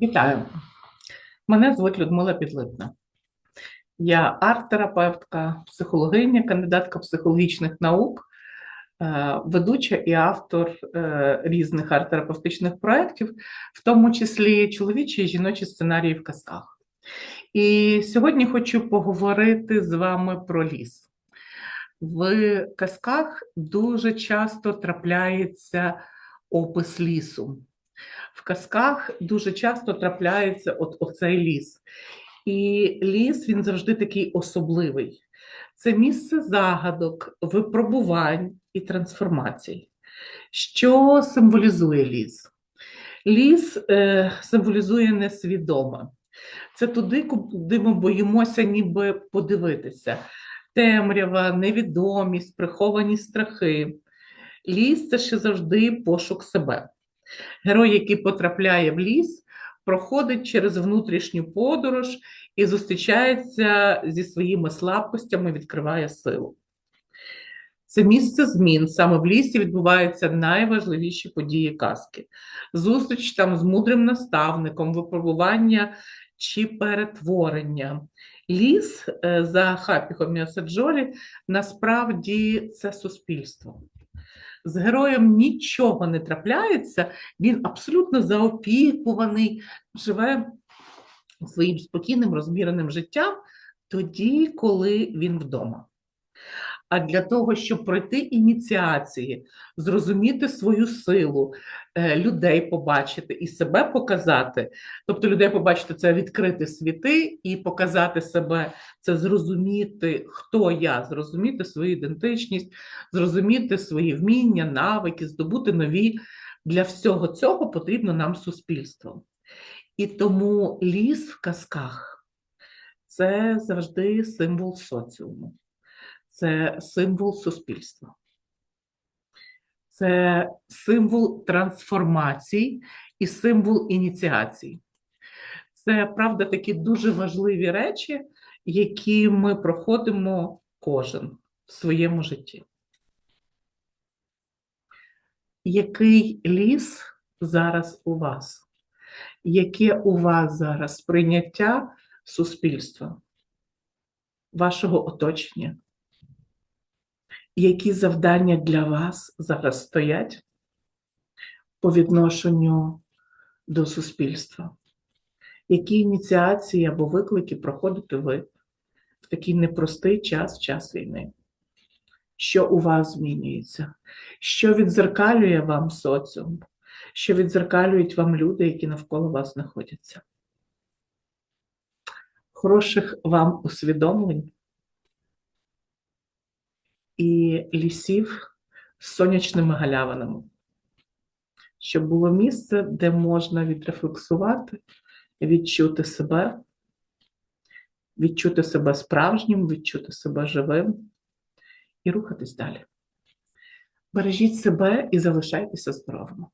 Вітаю! Мене звуть Людмила Підлипна. Я арт-терапевтка, психологиня, кандидатка психологічних наук, е, ведуча і автор е, різних арт-терапевтичних проєктів, в тому числі чоловічі і жіночі сценарії в казках. І сьогодні хочу поговорити з вами про ліс. В казках дуже часто трапляється опис лісу. В казках дуже часто трапляється от оцей ліс. І ліс він завжди такий особливий. Це місце загадок, випробувань і трансформацій. Що символізує ліс? Ліс е, символізує несвідоме. Це туди, куди ми боїмося ніби подивитися. Темрява, невідомість, приховані страхи. Ліс це ще завжди пошук себе. Герой, який потрапляє в ліс, проходить через внутрішню подорож і зустрічається зі своїми слабкостями, відкриває силу. Це місце змін. Саме в лісі відбуваються найважливіші події казки. Зустріч там з мудрим наставником, випробування чи перетворення. Ліс е, за Хапіхом і Осаджолі насправді це суспільство з героєм нічого не трапляється, він абсолютно заопікуваний, живе своїм спокійним, розміреним життям тоді, коли він вдома. А для того, щоб пройти ініціації, зрозуміти свою силу, е, людей побачити і себе показати, тобто людей побачити це відкрити світи і показати себе, це зрозуміти, хто я, зрозуміти свою ідентичність, зрозуміти свої вміння, навики, здобути нові. Для всього цього потрібно нам суспільство. І тому ліс в казках це завжди символ соціуму це символ суспільства, це символ трансформацій і символ ініціацій. Це правда такі дуже важливі речі, які ми проходимо кожен в своєму житті. Який ліс зараз у вас? Яке у вас зараз сприйняття суспільства, вашого оточення? Які завдання для вас зараз стоять по відношенню до суспільства? Які ініціації або виклики проходите ви в такий непростий час, час війни? Що у вас змінюється? Що відзеркалює вам соціум? Що відзеркалюють вам люди, які навколо вас знаходяться? Хороших вам усвідомлень і лісів з сонячними галявинами, щоб було місце, де можна відрефлексувати, відчути себе, відчути себе справжнім, відчути себе живим і рухатись далі. Бережіть себе і залишайтеся здоровими.